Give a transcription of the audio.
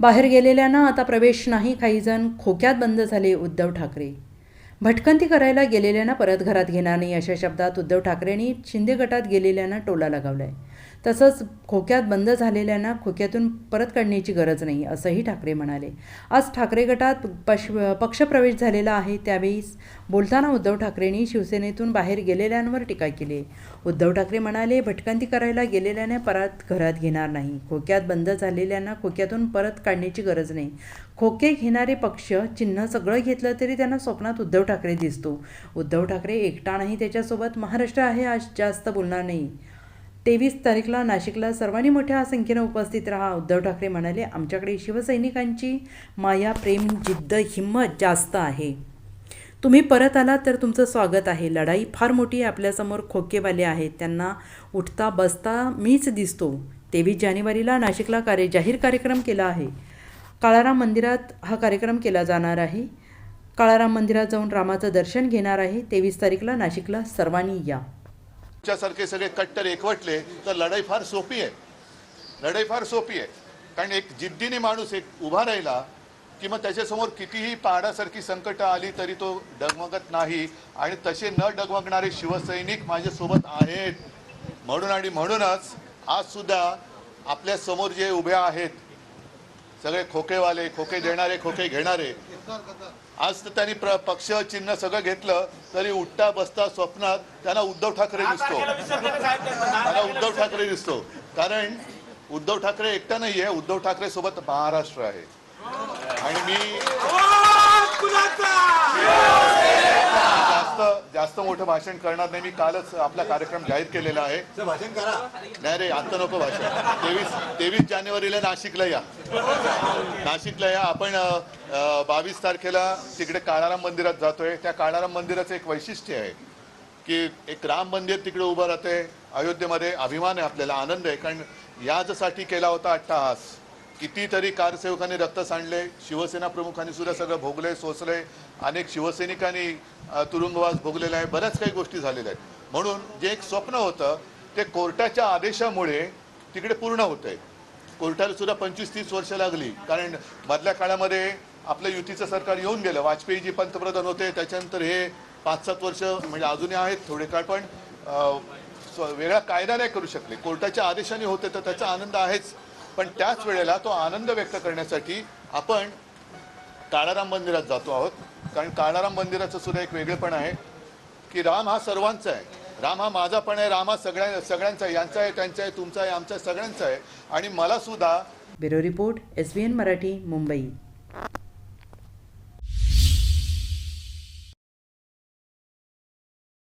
बाहेर गेलेल्यांना आता प्रवेश नाही काही जण खोक्यात बंद झाले उद्धव ठाकरे. भटकंती करायला गेलेल्यांना परत घरात घेणार नाही अशा शब्दात उद्धव ठाकरेंनी शिंदे गटात गेलेल्यांना टोला लगावला आहे तसंच खोक्यात बंद झालेल्यांना खोक्यातून परत काढण्याची गरज नाही असंही ठाकरे म्हणाले. आज ठाकरे गटात पश पक्षप्रवेश झालेला आहे त्यावेळी बोलताना उद्धव ठाकरेंनी शिवसेनेतून बाहेर गेलेल्यांवर टीका केली. उद्धव ठाकरे म्हणाले भटकंती करायला गेलेल्यांना परत घरात घेणार नाही. खोक्यात बंद झालेल्यांना खोक्यातून परत काढण्याची गरज नाही. खोके घेणारे पक्ष चिन्ह सगळं घेतलं तरी त्यांना स्वप्नात उद्धव ठाकरे दिसतो. उद्धव ठाकरे एकटा नाही त्याच्यासोबत महाराष्ट्र आहे आज जास्त बोलणार नाही. तेवीस तारीखला नाशिकला सर्वांनी मोठ्या संख्येनं उपस्थित राहा उद्धव ठाकरे म्हणाले आमच्याकडे शिवसैनिकांची माया प्रेम जिद्द हिंमत जास्त आहे. तुम्ही परत आलात तर तुमचं स्वागत आहे. लढाई फार मोठी आहे आपल्यासमोर खोकेवाले आहेत. त्यांना उठता बसता मीच दिसतो. तेवीस जानेवारीला नाशिकला कार्य जाहीर कार्यक्रम केला आहे. काळाराम मंदिरात हा कार्यक्रम केला जाणार आहे. काळाराम मंदिरात जाऊन रामाचं दर्शन घेणार आहे. तेवीस तारीखला नाशिकला सर्वांनी या. तुमच्यासारखे सगळे कट्टर एकवटले तर लढाई फार सोपी आहे. लढाई फार सोपी आहे. कारण एक जिद्दीने माणूस एक उभा राहिला की मग त्याच्यासमोर कितीही पहाडासारखी संकटं आली तरी तो डगमगत नाही. आणि तसे न डगमगणारे शिवसैनिक माझ्यासोबत आहेत. म्हणून आणि म्हणूनच आज सुद्धा आपल्यासमोर जे उभे आहेत सगळे खोकेवाले खोके देणारे खोके घेणारे. आज तर त्यांनी प्र पक्ष चिन्ह सगळं घेतलं तरी उठता बसता स्वप्नात त्यांना उद्धव ठाकरे दिसतो. त्यांना उद्धव ठाकरे दिसतो. कारण उद्धव ठाकरे एकटा नाहीये उद्धव ठाकरे सोबत महाराष्ट्र आहे. आणि मी जास्त मोठं भाषण करणार नाही. मी कालच आपला कार्यक्रम जाहीर केलेला आहे. भाषण करा. नाही रे आता नको भाषण. तेवीस तेवीस जानेवारीला नाशिकला या. नाशिकला या. आपण बावीस तारखेला तिकडे काळाराम मंदिरात जातोय. त्या काळाराम मंदिराचं एक वैशिष्ट्य आहे की एक राम मंदिर तिकडे उभं राहते अयोध्येमध्ये अभिमान आहे आपल्याला आनंद आहे. कारण याचसाठी केला होता अट्टहास. कितीतरी कारसेवकांनी रक्त सांडले शिवसेना प्रमुखांनी सुद्धा सगळं भोगले सोसले. अनेक शिवसैनिकांनी तुरुंगवास भोगलेला आहे. बऱ्याच काही गोष्टी झालेल्या आहेत. म्हणून जे एक स्वप्न होतं ते कोर्टाच्या आदेशामुळे तिकडे पूर्ण होतंय. कोर्टाला सुद्धा पंचवीस तीस वर्ष लागली. कारण मधल्या काळामध्ये आपलं युतीचं सरकार येऊन गेलं. वाजपेयीजी पंतप्रधान होते. त्याच्यानंतर हे पाच सात वर्ष म्हणजे अजूनही आहेत थोडे काळ पण वेगळा कायदा नाही करू शकले. कोर्टाच्या आदेशाने होते तर त्याचा आनंद आहेच. पण त्याच वेळेला तो आनंद व्यक्त करण्यासाठी आपण काळाराम मंदिरात जातो आहोत. कारण काळाराम मंदिराचं सुद्धा एक वेगळेपण आहे की राम हा सर्वांचा आहे. राम हा माझा पण आहे राम हा सगळ्या सगळ्यांचा आहे. यांचा आहे त्यांचा आहे तुमचा आहे आमचा सगळ्यांचा आहे. आणि मला सुद्धा bureau report S B N Marathi Mumbai.